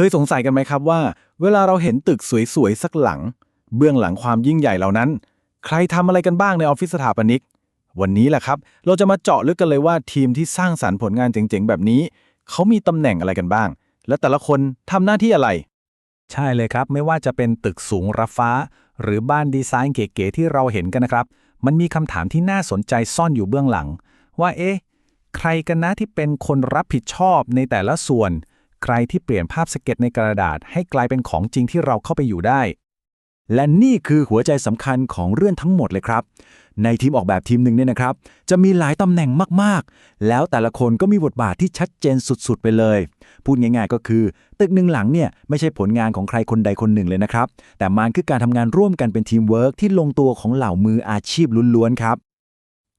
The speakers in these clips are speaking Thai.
เคยสงสัยกันไหมครับว่า เวลาเราเห็นตึกสวยๆสักหลัง เบื้องหลังความยิ่งใหญ่เหล่านั้น ใครทำอะไรกันบ้างในออฟฟิศสถาปนิก วันนี้แหละครับ เราจะมาเจาะลึกกันเลยว่าทีมที่สร้างสรรค์ผลงานเจ๋งๆ แบบนี้ เขามีตำแหน่งอะไรกันบ้าง และแต่ละคนทำหน้าที่อะไร ใช่เลยครับ ไม่ว่าจะเป็นตึกสูงระฟ้า หรือบ้านดีไซน์เก๋ๆที่เราเห็นกันนะครับ มันมีคำถามที่น่าสนใจซ่อนอยู่เบื้องหลัง ว่าเอ๊ะใครกันนะที่เป็นคนรับผิดชอบในแต่ละส่วน ใครที่เปลี่ยนภาพสเก็ตในกระดาษ ให้กลายเป็นของจริงที่เราเข้าไปอยู่ได้ และนี่คือหัวใจสำคัญของเรื่องทั้งหมดเลยครับ ในทีมออกแบบทีมหนึ่งเนี่ยนะครับ จะมีหลายตำแหน่งมากๆ แล้วแต่ละคนก็มีบทบาทที่ชัดเจนสุดๆ ไปเลย พูดง่ายๆก็คือ ตึกหนึ่งหลังเนี่ยไม่ใช่ผลงานของใครคนใดคนหนึ่งเลยนะครับ แต่มันคือการทำงานร่วมกันเป็นทีมเวิร์กที่ลงตัวของเหล่ามืออาชีพล้วนๆครับ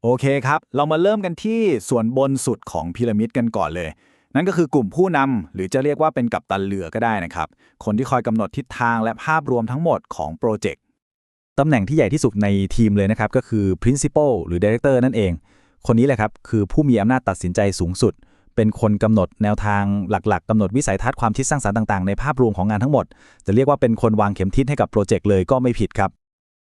โอเคครับ เรามาเริ่มกันที่ส่วนบนสุดของพีระมิดกันก่อนเลย นั่นก็คือกลุ่มผู้นำหรือจะเรียกว่าเป็นกัปตันเรือก็ได้นะครับ คนที่คอยกำหนดทิศทางและภาพรวมทั้งหมดของโปรเจกต์ตำแหน่งที่ใหญ่ที่สุดในทีมเลยนะครับ ก็คือ principal หรือ director นั่นเอง คนนี้แหละครับ คือผู้มีอำนาจตัดสินใจสูงสุด เป็นคนกำหนดแนวทางหลักๆกำหนดวิสัยทัศน์ความคิดสร้างสรรค์ต่างๆ ในภาพรวมของงานทั้งหมด จะเรียกว่าเป็นคนวางเข็มทิศให้กับโปรเจกต์เลยก็ไม่ผิดครับ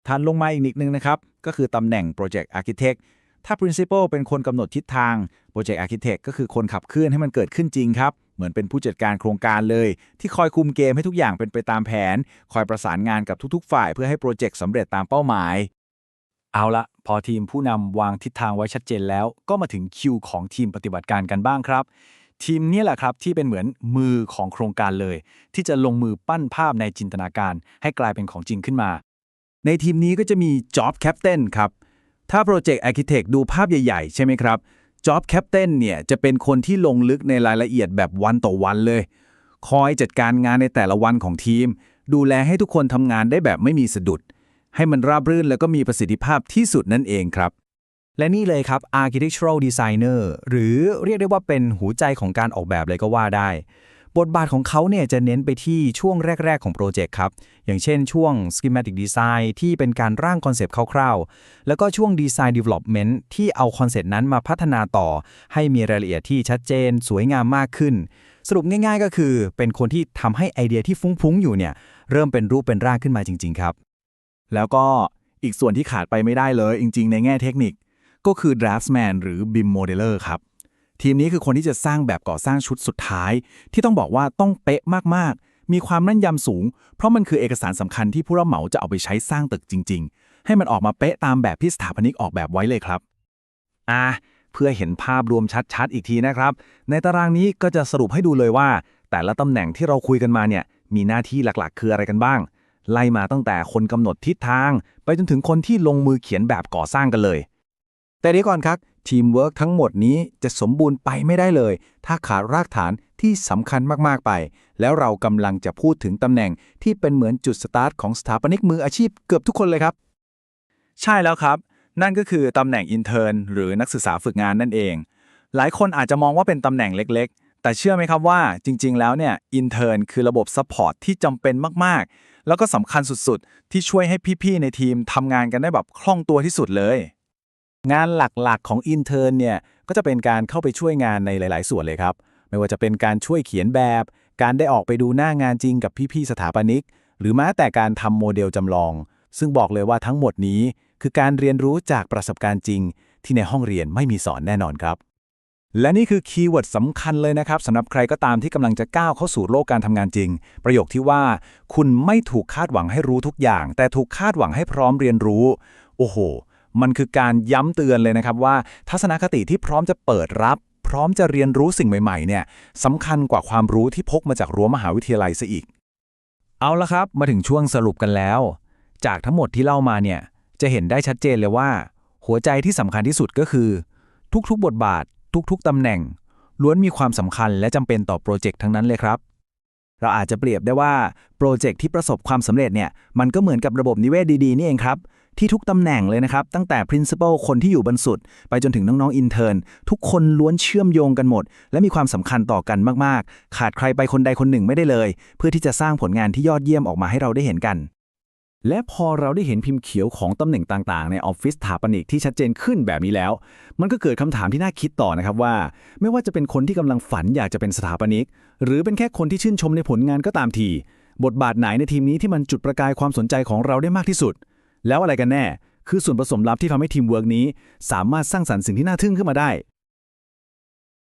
ถัดลงมาอีกนิดนึงนะครับ ก็คือตำแหน่ง Project Architect ถ้า Principal เป็นคนกำหนดทิศทาง Project Architect ก็คือคนขับเคลื่อนให้มันเกิดขึ้นจริงครับ เหมือนเป็นผู้จัดการโครงการเลย ที่คอยคุมเกมให้ทุกอย่างเป็นไปตามแผน คอยประสานงานกับทุกๆ ฝ่ายเพื่อให้โปรเจกต์สำเร็จตามเป้าหมาย เอาละพอทีมผู้นำวางทิศทางไว้ชัดเจนแล้ว ก็มาถึงคิวของทีมปฏิบัติการกันบ้างครับ ทีมนี้แหละครับที่เป็นเหมือนมือของโครงการเลย ที่จะลงมือปั้นภาพในจินตนาการ ให้กลายเป็นของจริงขึ้นมา ในทีมนี้ก็จะมี Job Captain ครับ ถ้า Project Architect ดูภาพใหญ่ ๆ ใช่ไหมครับ Job Captain เนี่ยจะเป็นคนที่ลงลึกในรายละเอียดแบบวันต่อวันเลย คอยจัดการงานในแต่ละวันของทีม ดูแลให้ทุกคนทำงานได้แบบไม่มีสะดุด ให้มันราบรื่นแล้วก็มีประสิทธิภาพที่สุดนั่นเองครับและนี่เลยครับ architectural designer หรือเรียกได้ว่าเป็นหูใจของการออกแบบเลยก็ว่าได้ บทบาทของเขาเนี่ยจะเน้นไปที่ช่วงแรก ๆ ของโปรเจกต์ครับ อย่างเช่นช่วง schematic design ที่เป็นการร่างคอนเซปต์คร่าวๆ แล้วก็ช่วง design development ที่เอาคอนเซปต์นั้นมาพัฒนาต่อ ให้มีรายละเอียดที่ชัดเจน สวยงามมากขึ้น สรุปง่าย ๆ ก็คือ เป็นคนที่ทำให้ไอเดียที่ฟุ้งๆอยู่เนี่ยเริ่มเป็นรูปเป็นร่างขึ้นมาจริง ๆ ครับ แล้วก็อีกส่วนที่ขาดไปไม่ได้เลยจริง ๆ ในแง่เทคนิค ก็คือ draftsman หรือ BIM modeler ครับ ทีมนี้คือคนที่จะสร้างแบบก่อสร้างชุดสุดท้าย ที่ต้องบอกว่าต้องเป๊ะมากๆ มีความแม่นยำสูง เพราะมันคือเอกสารสำคัญที่ผู้รับเหมาจะเอาไปใช้สร้างตึกจริง ๆ ให้มันออกมาเป๊ะตามแบบที่สถาปนิกออกแบบไว้เลยครับอะเพื่อเห็นภาพรวมชัดๆ อีกทีนะครับ ในตารางนี้ก็จะสรุปให้ดูเลยว่า แต่ละตำแหน่งที่เราคุยกันมาเนี่ยมีหน้าที่หลักๆ คืออะไรกันบ้าง ไล่มาตั้งแต่คนกำหนดทิศทาง ไปจนถึงคนที่ลงมือเขียนแบบก่อสร้างกันเลย แต่เดี๋ยวก่อนครับ ทีมเวิร์กทั้งหมดนี้จะสมบูรณ์ไปไม่ได้เลย ถ้าขาดรากฐานที่สำคัญมาก ๆ ไป แล้วเรากำลังจะพูดถึงตำแหน่งที่เป็นเหมือนจุดสตาร์ทของสถาปนิกมืออาชีพเกือบทุกคนเลยครับ ใช่แล้วครับ นั่นก็คือตำแหน่งอินเทอร์นหรือนักศึกษาฝึกงานนั่นเอง หลายคนอาจจะมองว่าเป็นตำแหน่งเล็กๆ แต่เชื่อไหมครับว่าจริง ๆ แล้วเนี่ยอินเทอร์นคือระบบซัพพอร์ตที่จำเป็นมากๆ แล้วก็สำคัญสุดๆ ที่ช่วยให้พี่ๆในทีมทำงานกันได้แบบคล่องตัวที่สุดเลย งานหลักๆของอินเทอร์นเนี่ยก็จะเป็นการเข้าไปช่วยงานในหลาย ๆ ส่วนเลยครับ ไม่ว่าจะเป็นการช่วยเขียนแบบ การได้ออกไปดูหน้างานจริงกับพี่ๆสถาปนิก หรือแม้แต่การทำโมเดลจำลอง ซึ่งบอกเลยว่าทั้งหมดนี้ คือการเรียนรู้จากประสบการณ์จริง ที่ในห้องเรียนไม่มีสอนแน่นอนครับ และนี่คือคีย์เวิร์ดสำคัญเลยนะครับสำหรับใครก็ตามที่กำลังจะก้าวเข้าสู่โลกการทำงานจริง ประโยคที่ว่า คุณไม่ถูกคาดหวังให้รู้ทุกอย่าง แต่ถูกคาดหวังให้พร้อมเรียนรู้ โอ้โห มันคือการย้ำเตือนเลยนะครับว่า ทัศนคติที่พร้อมจะเปิดรับ พร้อมจะเรียนรู้สิ่งใหม่ๆเนี่ยสำคัญกว่าความรู้ที่พกมาจากรั้วมหาวิทยาลัยซะอีก เอาละครับมาถึงช่วงสรุปกันแล้ว จากทั้งหมดที่เล่ามาเนี่ยจะเห็นได้ชัดเจนเลยว่า หัวใจที่สำคัญที่สุดก็คือ ทุกๆบทบาท ทุกๆตำแหน่ง ล้วนมีความสำคัญและจำเป็นต่อโปรเจกต์ทั้งนั้นเลยครับเราอาจจะเปรียบได้ว่า โปรเจกต์ที่ประสบความสำเร็จเนี่ยมันก็เหมือนกับระบบนิเวศดี ๆ นี่เองครับ ที่ทุกตำแหน่งเลยนะครับ ตั้งแต่ principal คนที่อยู่บนสุด ไปจนถึงน้องๆ intern ทุกคนล้วนเชื่อมโยงกันหมด และมีความสำคัญต่อกันมากๆ ขาดใครไปคนใดคนหนึ่งไม่ได้เลย เพื่อที่จะสร้างผลงานที่ยอดเยี่ยมออกมาให้เราได้เห็นกัน และพอเราได้เห็นพิมพ์เขียวของตำแหน่งต่างๆ ในออฟฟิศสถาปนิกที่ชัดเจนขึ้นแบบนี้แล้ว มันก็เกิดคำถามที่น่าคิดต่อนะครับว่า ไม่ว่าจะเป็นคนที่กำลังฝันอยากจะเป็นสถาปนิก หรือเป็นแค่คนที่ชื่นชมในผลงานก็ตามทีบทบาทไหนในทีมนี้ที่มันจุดประกายความสนใจของเราได้มากที่สุด แล้วอะไรกันแน่ คือส่วนผสมลับที่ทำให้ทีมเวิร์กนี้ สามารถสร้างสรรค์สิ่งที่น่าทึ่งขึ้นมาได้